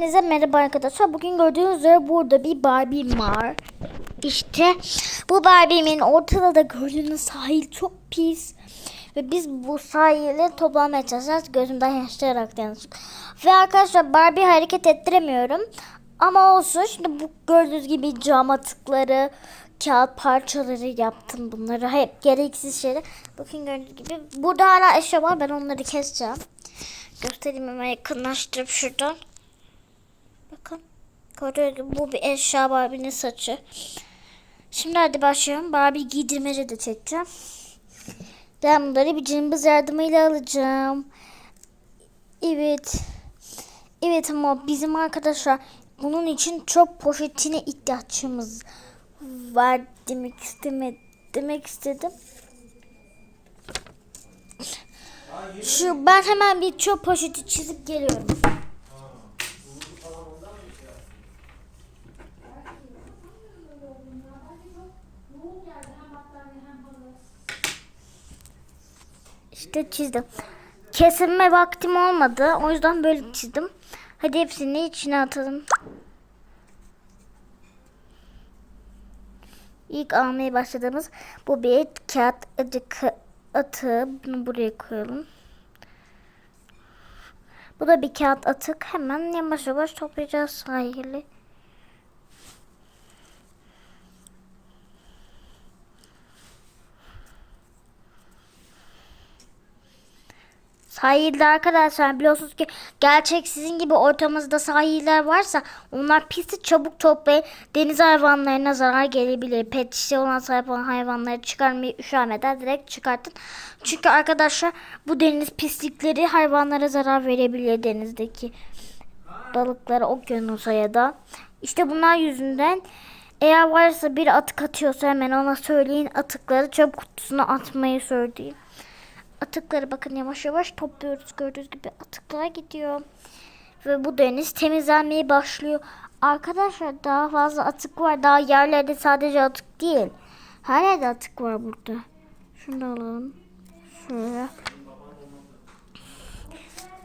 Hepinize merhaba arkadaşlar. Bugün gördüğünüz üzere burada bir Barbie var. İşte bu Barbie'min ortada da gördüğünüz sahil çok pis. Ve biz bu sahili toplamaya çalışacağız. Gözümden yaşlayarak yanlışlık. Ve arkadaşlar Barbie hareket ettiremiyorum. Ama olsun. Şimdi bu gördüğünüz gibi cam atıkları, kağıt parçaları yaptım bunları. Hep gereksiz şeyler. Bakın gördüğünüz gibi. Burada hala eşya var. Ben onları keseceğim. Göstereyim hemen yakınlaştırıp şuradan. Gördüğünüz gibi bu bir eşya Barbie'nin saçı. Şimdi hadi başlayalım. Barbie giydirmece de çekeceğim. Ben bunları bir cımbız yardımıyla alacağım. Evet. Evet ama bizim arkadaşlar bunun için çok poşetine ihtiyacımız var demek isteme demek istedim. Şu ben hemen bir çöp poşeti çizip geliyorum. İşte çizdim. Kesilme vaktim olmadı. O yüzden böyle çizdim. Hadi hepsini içine atalım. İlk almaya başladığımız bu bir kağıt acık atığı. Bunu buraya koyalım. Bu da bir kağıt atık. Hemen yavaş yavaş toplayacağız sahili. Sahilde arkadaşlar biliyorsunuz ki gerçek sizin gibi ortamızda sahiller varsa onlar pisi çabuk toplayın. Deniz hayvanlarına zarar gelebilir. Pet şişe olan sahip olan hayvanları çıkarmayı üşenmeden direkt çıkartın. Çünkü arkadaşlar bu deniz pislikleri hayvanlara zarar verebilir denizdeki balıklara, okyanusa ya da. İşte bunlar yüzünden eğer varsa bir atık atıyorsa hemen ona söyleyin atıkları çöp kutusuna atmayı söyleyin. Atıkları bakın yavaş yavaş topluyoruz. Gördüğünüz gibi atıklar gidiyor. Ve bu deniz temizlenmeye başlıyor. Arkadaşlar daha fazla atık var. Daha yerlerde sadece atık değil. Her yerde atık var burada. Şunu da alalım. Şöyle.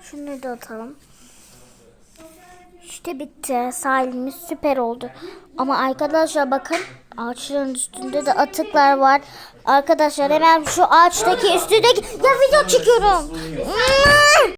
Şunu da atalım. İşte bitti. Sahilimiz süper oldu. Ama arkadaşlar bakın ağaçların üstünde de atıklar var. Arkadaşlar hemen şu ağaçtaki üstündeki ya video çekiyorum.